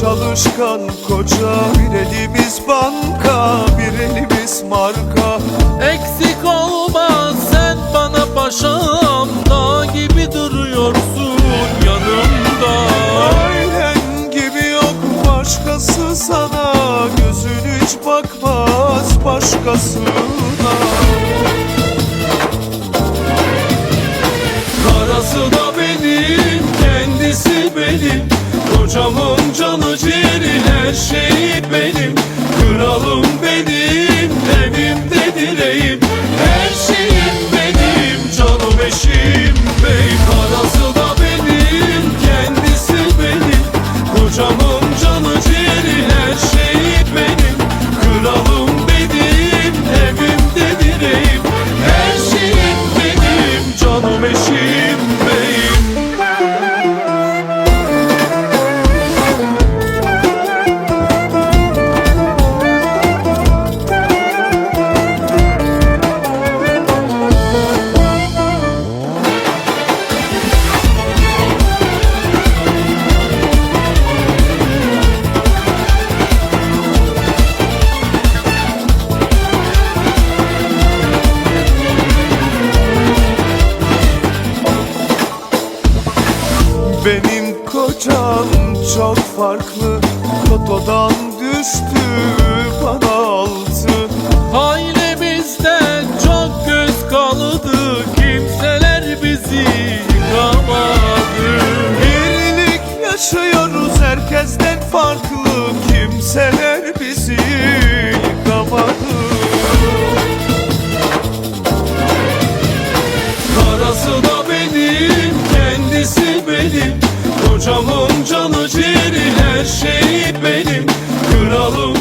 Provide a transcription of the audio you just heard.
çalışkan koca. Bir elimiz banka bir elimiz marka. Eksik olma sen bana paşam. Dağ gibi duruyorsun yanımda. Ailen gibi yok başkası sana. Gözün hiç bakmaz başkasına somos Benim kocam çok farklı. Kotodan düştü bana altı. Ailemizde çok göz kalıdı. Kimseler bizi yıkamadı. Birlik yaşıyoruz herkesten farklı. Kimseler Paşamın canı ciğeri her şey benim. Kralım